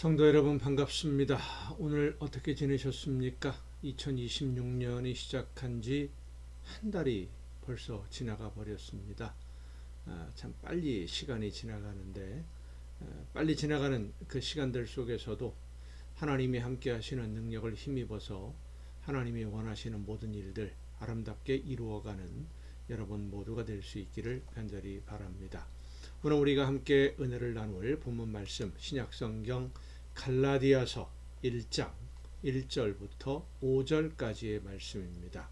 성도 여러분 반갑습니다. 오늘 어떻게 지내셨습니까? 2026년이 시작한 지 한 달이 벌써 지나가 버렸습니다. 아, 참 빨리 시간이 지나가는데 아, 빨리 지나가는 그 시간들 속에서도 하나님이 함께 하시는 능력을 힘입어서 하나님이 원하시는 모든 일들 아름답게 이루어가는 여러분 모두가 될 수 있기를 간절히 바랍니다. 오늘 우리가 함께 은혜를 나눌 본문 말씀 신약성경 갈라디아서 1장 1절부터 5절까지의 말씀입니다.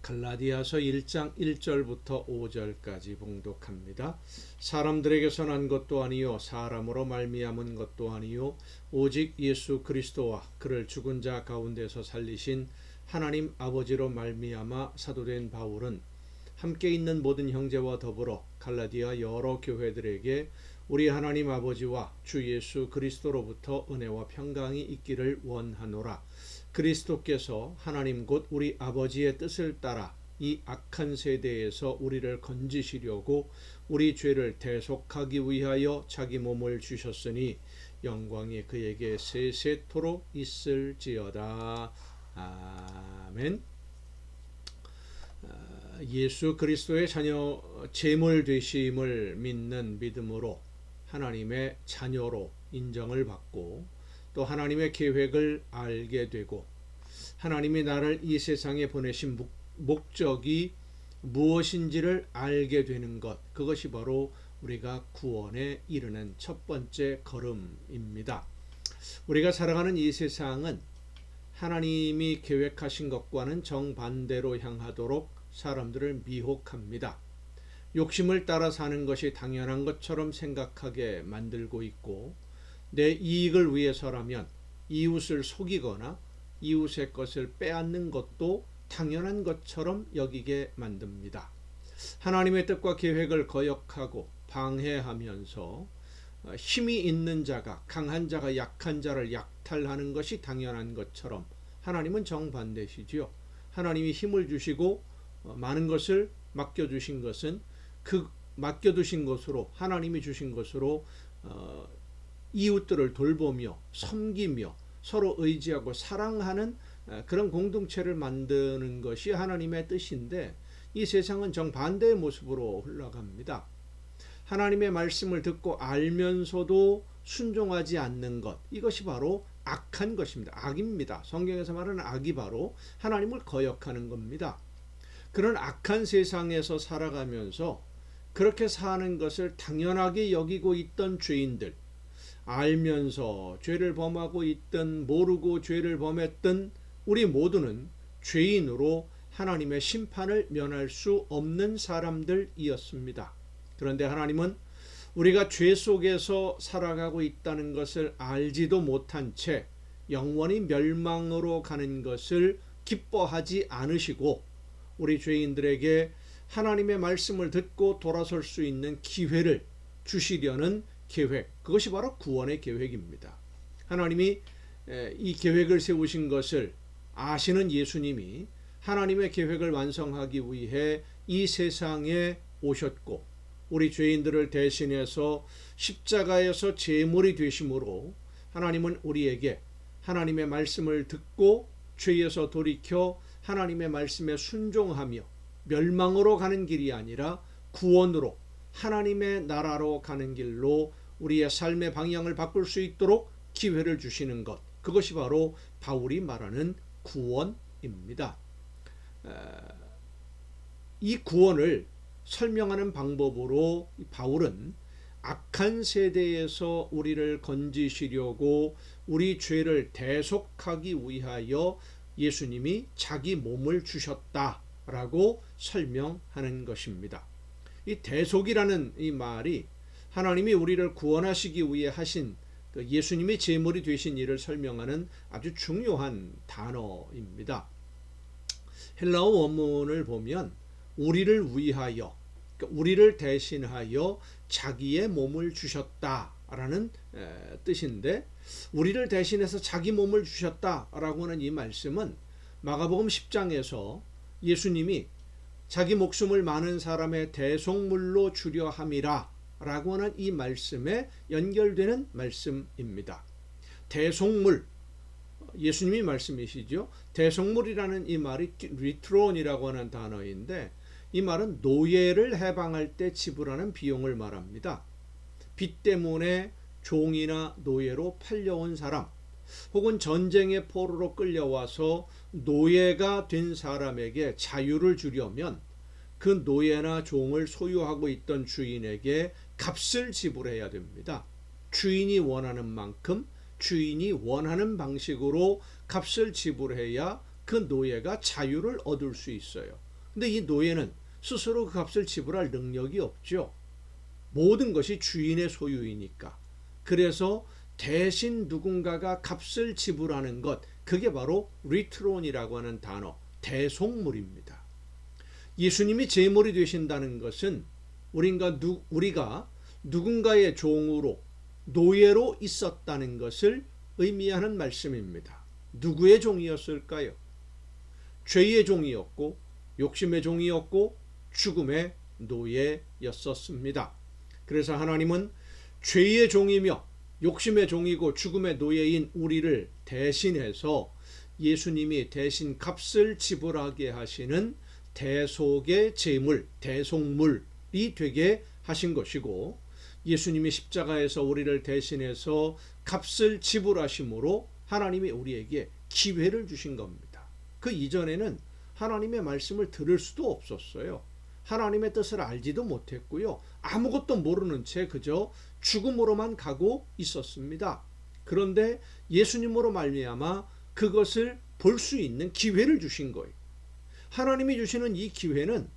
갈라디아서 1장 1절부터 5절까지 봉독합니다. 사람들에게서 난 것도 아니요 사람으로 말미암은 것도 아니요 오직 예수 그리스도와 그를 죽은 자 가운데서 살리신 하나님 아버지로 말미암아 사도된 바울은 함께 있는 모든 형제와 더불어 갈라디아 여러 교회들에게 우리 하나님 아버지와 주 예수 그리스도로부터 은혜와 평강이 있기를 원하노라. 그리스도께서 하나님 곧 우리 아버지의 뜻을 따라 이 악한 세대에서 우리를 건지시려고 우리 죄를 대속하기 위하여 자기 몸을 주셨으니 영광이 그에게 세세토록 있을지어다. 아멘. 예수 그리스도의 자녀 제물 되심을 믿는 믿음으로 하나님의 자녀로 인정을 받고 또 하나님의 계획을 알게 되고 하나님이 나를 이 세상에 보내신 목적이 무엇인지를 알게 되는 것 그것이 바로 우리가 구원에 이르는 첫 번째 걸음입니다. 우리가 살아가는 이 세상은 하나님이 계획하신 것과는 정반대로 향하도록 사람들을 미혹합니다. 욕심을 따라 사는 것이 당연한 것처럼 생각하게 만들고 있고 내 이익을 위해서라면 이웃을 속이거나 이웃의 것을 빼앗는 것도 당연한 것처럼 여기게 만듭니다. 하나님의 뜻과 계획을 거역하고 방해하면서 힘이 있는 자가 강한 자가 약한 자를 약탈하는 것이 당연한 것처럼 하나님은 정반대시지요. 하나님이 힘을 주시고 많은 것을 맡겨 주신 것은 그 맡겨 두신 것으로 하나님이 주신 것으로 어, 이웃들을 돌보며 섬기며 서로 의지하고 사랑하는 그런 공동체를 만드는 것이 하나님의 뜻인데 이 세상은 정반대의 모습으로 흘러갑니다. 하나님의 말씀을 듣고 알면서도 순종하지 않는 것 이것이 바로 악한 것입니다. 악입니다. 성경에서 말하는 악이 바로 하나님을 거역하는 겁니다. 그런 악한 세상에서 살아가면서 그렇게 사는 것을 당연하게 여기고 있던 죄인들, 알면서 죄를 범하고 있던 모르고 죄를 범했던 우리 모두는 죄인으로 하나님의 심판을 면할 수 없는 사람들이었습니다. 그런데 하나님은 우리가 죄 속에서 살아가고 있다는 것을 알지도 못한 채 영원히 멸망으로 가는 것을 기뻐하지 않으시고 우리 죄인들에게 하나님의 말씀을 듣고 돌아설 수 있는 기회를 주시려는 계획, 그것이 바로 구원의 계획입니다. 하나님이 이 계획을 세우신 것을 아시는 예수님이 하나님의 계획을 완성하기 위해 이 세상에 오셨고 우리 죄인들을 대신해서 십자가에서 제물이 되심으로 하나님은 우리에게 하나님의 말씀을 듣고 죄에서 돌이켜 하나님의 말씀에 순종하며 멸망으로 가는 길이 아니라 구원으로 하나님의 나라로 가는 길로 우리의 삶의 방향을 바꿀 수 있도록 기회를 주시는 것. 그것이 바로 바울이 말하는 구원입니다. 이 구원을 설명하는 방법으로 바울은 악한 세대에서 우리를 건지시려고 우리 죄를 대속하기 위하여 예수님이 자기 몸을 주셨다 라고 설명하는 것입니다. 이 대속이라는 이 말이 하나님이 우리를 구원하시기 위해 하신 그 예수님이 제물이 되신 일을 설명하는 아주 중요한 단어입니다. 헬라어 원문을 보면 우리를 위하여 그러니까 우리를 대신하여 자기의 몸을 주셨다라는 뜻인데 우리를 대신해서 자기 몸을 주셨다라고 하는 이 말씀은 마가복음 10장에서 예수님이 자기 목숨을 많은 사람의 대속물로 주려 함이라 라고 하는 이 말씀에 연결되는 말씀입니다. 대속물 예수님이 말씀이시죠. 대속물이라는 이 말이 리트론이라고 하는 단어인데 이 말은 노예를 해방할 때 지불하는 비용을 말합니다. 빚 때문에 종이나 노예로 팔려온 사람 혹은 전쟁의 포로로 끌려와서 노예가 된 사람에게 자유를 주려면 그 노예나 종을 소유하고 있던 주인에게 값을 지불해야 됩니다. 주인이 원하는 만큼 주인이 원하는 방식으로 값을 지불해야 그 노예가 자유를 얻을 수 있어요. 근데 이 노예는 스스로 그 값을 지불할 능력이 없죠. 모든 것이 주인의 소유이니까. 그래서 대신 누군가가 값을 지불하는 것, 그게 바로 리트론이라고 하는 단어, 대속물입니다. 예수님이 제물이 되신다는 것은 우리가, 누, 우리가 누군가의 종으로 노예로 있었다는 것을 의미하는 말씀입니다. 누구의 종이었을까요? 죄의 종이었고 욕심의 종이었고 죽음의 노예였었습니다. 그래서 하나님은 죄의 종이며 욕심의 종이고 죽음의 노예인 우리를 대신해서 예수님이 대신 값을 지불하게 하시는 대속의 제물, 대속물이 되게 하신 것이고 예수님이 십자가에서 우리를 대신해서 값을 지불하심으로 하나님이 우리에게 기회를 주신 겁니다. 그 이전에는 하나님의 말씀을 들을 수도 없었어요. 하나님의 뜻을 알지도 못했고요. 아무것도 모르는 채 그저 죽음으로만 가고 있었습니다. 그런데 예수님으로 말미암아 그것을 볼 수 있는 기회를 주신 거예요. 하나님이 주시는 이 기회는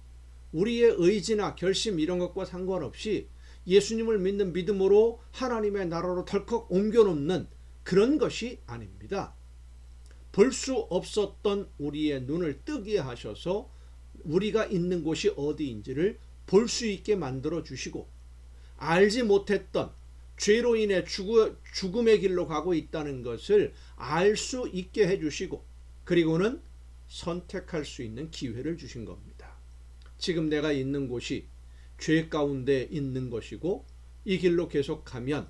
우리의 의지나 결심 이런 것과 상관없이 예수님을 믿는 믿음으로 하나님의 나라로 덜컥 옮겨놓는 그런 것이 아닙니다. 볼 수 없었던 우리의 눈을 뜨게 하셔서 우리가 있는 곳이 어디인지를 볼 수 있게 만들어 주시고 알지 못했던 죄로 인해 죽음의 길로 가고 있다는 것을 알 수 있게 해 주시고 그리고는 선택할 수 있는 기회를 주신 겁니다. 지금 내가 있는 곳이 죄 가운데 있는 것이고 이 길로 계속 가면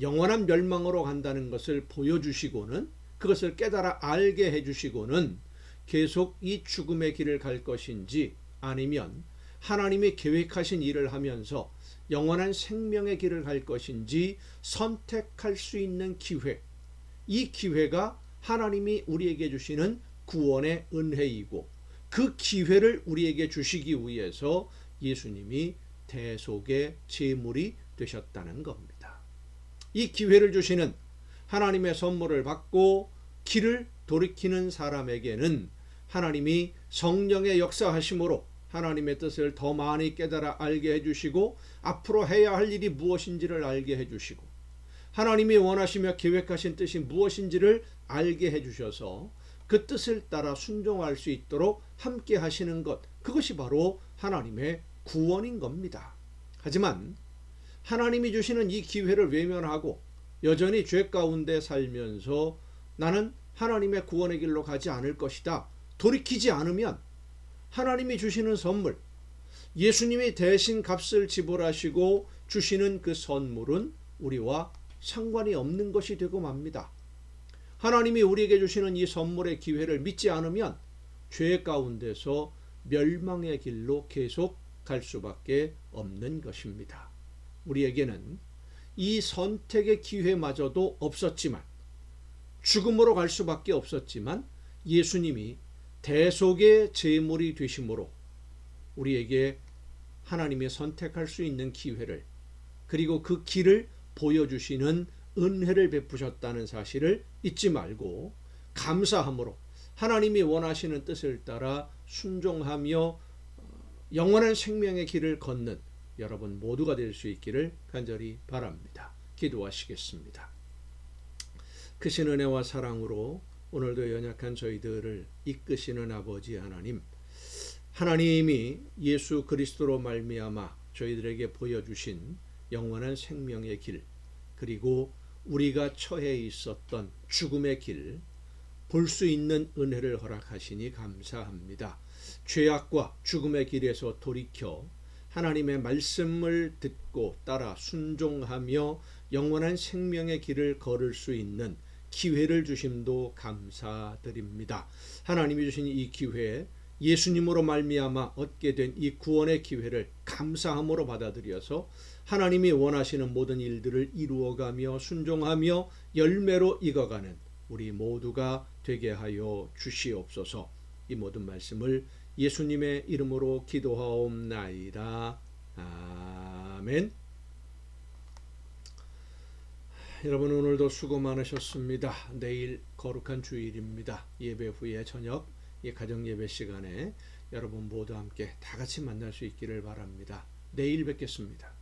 영원한 멸망으로 간다는 것을 보여주시고는 그것을 깨달아 알게 해주시고는 계속 이 죽음의 길을 갈 것인지 아니면 하나님이 계획하신 일을 하면서 영원한 생명의 길을 갈 것인지 선택할 수 있는 기회. 이 기회가 하나님이 우리에게 주시는 구원의 은혜이고 그 기회를 우리에게 주시기 위해서 예수님이 대속의 제물이 되셨다는 겁니다. 이 기회를 주시는 하나님의 선물을 받고 길을 돌이키는 사람에게는 하나님이 성령의 역사하심으로 하나님의 뜻을 더 많이 깨달아 알게 해주시고 앞으로 해야 할 일이 무엇인지를 알게 해주시고 하나님이 원하시며 계획하신 뜻이 무엇인지를 알게 해주셔서 그 뜻을 따라 순종할 수 있도록 함께 하시는 것 그것이 바로 하나님의 구원인 겁니다. 하지만 하나님이 주시는 이 기회를 외면하고 여전히 죄 가운데 살면서 나는 하나님의 구원의 길로 가지 않을 것이다. 돌이키지 않으면 하나님이 주시는 선물, 예수님이 대신 값을 지불하시고 주시는 그 선물은 우리와 상관이 없는 것이 되고 맙니다. 하나님이 우리에게 주시는 이 선물의 기회를 믿지 않으면 죄 가운데서 멸망의 길로 계속 갈 수밖에 없는 것입니다. 우리에게는 이 선택의 기회마저도 없었지만 죽음으로 갈 수밖에 없었지만 예수님이 대속의 제물이 되심으로 우리에게 하나님이 선택할 수 있는 기회를 그리고 그 길을 보여주시는 은혜를 베푸셨다는 사실을 잊지 말고 감사함으로 하나님이 원하시는 뜻을 따라 순종하며 영원한 생명의 길을 걷는 여러분 모두가 될 수 있기를 간절히 바랍니다. 기도하시겠습니다. 크신 은혜와 사랑으로 오늘도 연약한 저희들을 이끄시는 아버지 하나님 하나님이 예수 그리스도로 말미암아 저희들에게 보여주신 영원한 생명의 길 그리고 우리가 처해 있었던 죽음의 길 볼 수 있는 은혜를 허락하시니 감사합니다. 죄악과 죽음의 길에서 돌이켜 하나님의 말씀을 듣고 따라 순종하며 영원한 생명의 길을 걸을 수 있는 기회를 주심도 감사드립니다. 하나님이 주신 이 기회 예수님으로 말미암아 얻게 된 이 구원의 기회를 감사함으로 받아들여서 하나님이 원하시는 모든 일들을 이루어가며 순종하며 열매로 익어가는 우리 모두가 되게 하여 주시옵소서. 이 모든 말씀을 예수님의 이름으로 기도하옵나이다. 아멘. 여러분 오늘도 수고 많으셨습니다. 내일 거룩한 주일입니다. 예배 후에 저녁 이 가정 예배 시간에 여러분 모두 함께 다 같이 만날 수 있기를 바랍니다. 내일 뵙겠습니다.